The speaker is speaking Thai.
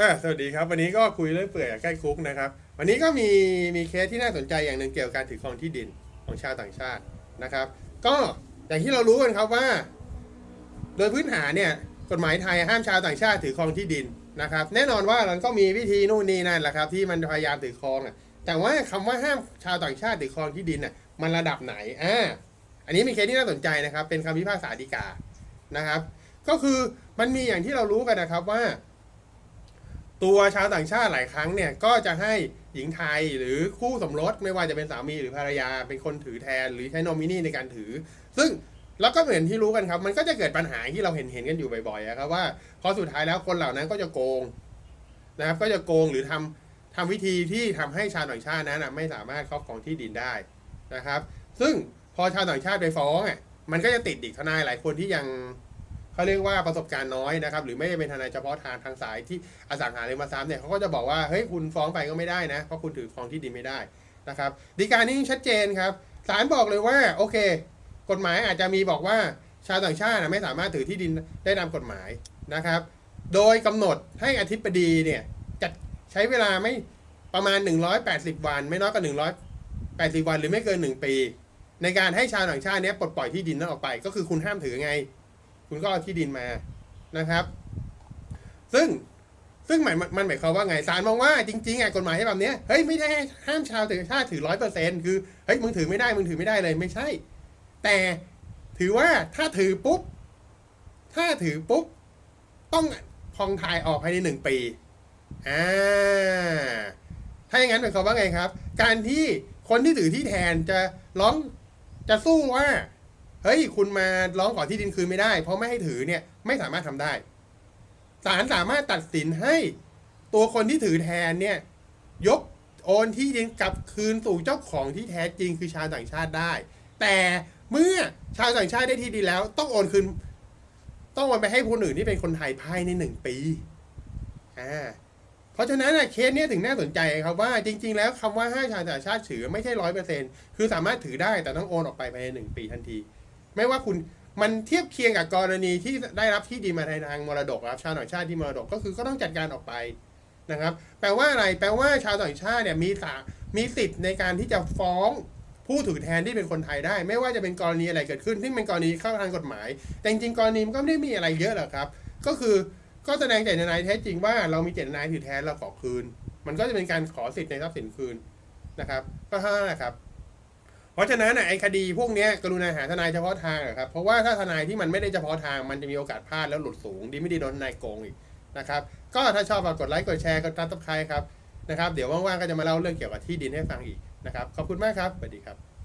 อ่าสวัสดีครับ วันนี้ก็คุยเรื่องเปื่อยใกล้คุกนะครับ วันนี้ก็มีมีเคสที่น่าสนใจอย่างหนึ่งเกี่ยวกับการถือครองที่ดินของชาวต่างชาตินะครับ ก็อย่างที่เรารู้กันครับว่า โดยพื้นฐานเนี่ยกฎหมายไทยห้ามชาวต่างชาติถือครองที่ดินนะครับ แน่นอนว่ามันก็มีวิธีนู่นนี่นั่นแหละครับ ที่มันพยายามถือครองอะแต่ว่าคำว่าห้ามชาวต่างชาติถือครองที่ดินน่ะมันระดับไหนอ่าอันนี้มีเคสที่น่าสนใจนะครับ เป็นคำพิพากษาฎีกานะครับ ก็คือมันมีอย่างที่เรารู้กันนะครับว่า ตัวชาวต่างชาติหลายครั้งเนี่ยก็จะให้หญิงไทยหรือคู่สมรสไม่ว่าจะเป็นสามีหรือภรรยาเป็นคนถือแทน หรือใช้นอมินีในการถือ ซึ่งแล้วก็เหมือนที่รู้กันครับ มันก็จะเกิดปัญหาที่เราเห็นเห็นกันอยู่บ่อยๆอะครับว่าพอสุดท้ายแล้วคนเหล่านั้นก็จะโกงนะครับก็จะโกงหรือทำทำวิธีที่ทำให้ชาวต่างชาตินั้นไม่สามารถครอบครองที่ดินได้นะครับ ซึ่งพอชาวต่างชาติไปฟ้องอะมันก็จะติดอีกทนายหลายคนที่ยัง เขาเรียกว่าประสบการณ์น้อยนะครับ หรือไม่ได้เป็นทนายเฉพาะทางทางสายที่อสังหาริมทรัพย์เนี่ยเขาก็จะบอกว่าเฮ้ยคุณฟ้องไปก็ไม่ได้นะเพราะคุณถือครองที่ดินไม่ได้นะครับดีการนี้ชัดเจนครับศาลบอกเลยว่าโอเค กฎหมายอาจจะมีบอกว่าชาวต่างชาติไม่สามารถถือที่ดินได้ตามกฎหมายนะครับ โดยกำหนดให้อธิบดีเนี่ยจะใช้เวลาไม่ประมาณ 180 วัน ไม่น้อยกว่า180 วัน หรือไม่เกิน 1 ปี ในการให้ชาวต่างชาติเนี้ยปลดปล่อยที่ดินนั้นออกไป ก็คือคุณห้ามถือไง คุณก็เอาที่ดินมานะครับ ซึ่งซึ่งหมายมันหมายความว่าไงศาลมองว่าจริงๆอะกฎหมายให้แบบเนี้ยเฮ้ยไม่ได้ห้ามชาวต่างชาติถือร้อยเปอร์เซ็นต์คือเฮ้ยมึงถือไม่ได้มึงถือไม่ได้เลยไม่ใช่ แต่ถือว่าถ้าถือปุ๊บ ถ้าถือปุ๊บ ต้องพองทายออกภายในหนึ่งปีอ่าถ้าอย่างนั้นหมายความว่าไงครับ การที่คนที่ถือที่แทนจะร้องจะสู้ว่า เฮ้ย คุณมาร้องขอที่ดินคืนไม่ได้ เพราะไม่ให้ถือเนี่ยไม่สามารถทำได้ศาลสามารถตัดสินให้ตัวคนที่ถือแทนเนี่ย ยกโอนที่ดินกลับคืนสู่เจ้าของที่แท้จริงคือชาวต่างชาติได้ แต่เมื่อชาวต่างชาติได้ที่ดินแล้ว ต้องโอนคืนต้องโอนไปให้คนอื่นที่เป็นคนไทยภายในหนึ่งปีอ่าเพราะฉะนั้นอะเคสเนี้ยถึงน่าสนใจครับว่าจริง ๆ แล้วคำว่าให้ชาวต่างชาติถือไม่ใช่ร้อยเปอร์เซ็นคือสามารถถือได้แต่ต้องโอนออกไปภายในหนึ่งปีทันที ไม่ว่าคุณมันเทียบเคียงกับกรณีที่ได้รับที่ดินมาในทางมรดกครับชาวต่างชาติที่มรดกก็คือก็ต้องจัดการออกไปนะครับ แปลว่าอะไรแปลว่าชาวต่างชาติเนี่ยมีสามีสิทธิ์ในการที่จะฟ้องผู้ถือแทนที่เป็นคนไทยได้ ไม่ว่าจะเป็นกรณีอะไรเกิดขึ้น ซึ่งเป็นกรณีเข้าทางกฎหมาย แต่จริงๆกรณีมันก็ไม่ได้มีอะไรเยอะหรอกครับ ก็คือก็แสดงเจตนาแท้จริงว่าเรามีเจตนาถือแทนเราขอคืน มันก็จะเป็นการขอสิทธิ์ในทรัพย์สินคืนนะครับ ก็เท่านั้นแหละครับ เพราะฉะนั้นไอ้คดีพวกนี้กรุณาหาทนายเฉพาะทางครับ เพราะว่าถ้าทนายที่มันไม่ได้เฉพาะทางมันจะมีโอกาสพลาดแล้วหลุดสูง ดีไม่ดีโดนทนายโกงอีกนะครับ ก็ถ้าชอบฝากกดไลค์กดแชร์กดติดตามครับนะครับ เดี๋ยวว่างๆก็จะมาเล่าเรื่องเกี่ยวกับที่ดินให้ฟังอีกนะครับ ขอบคุณมากครับสวัสดีครับ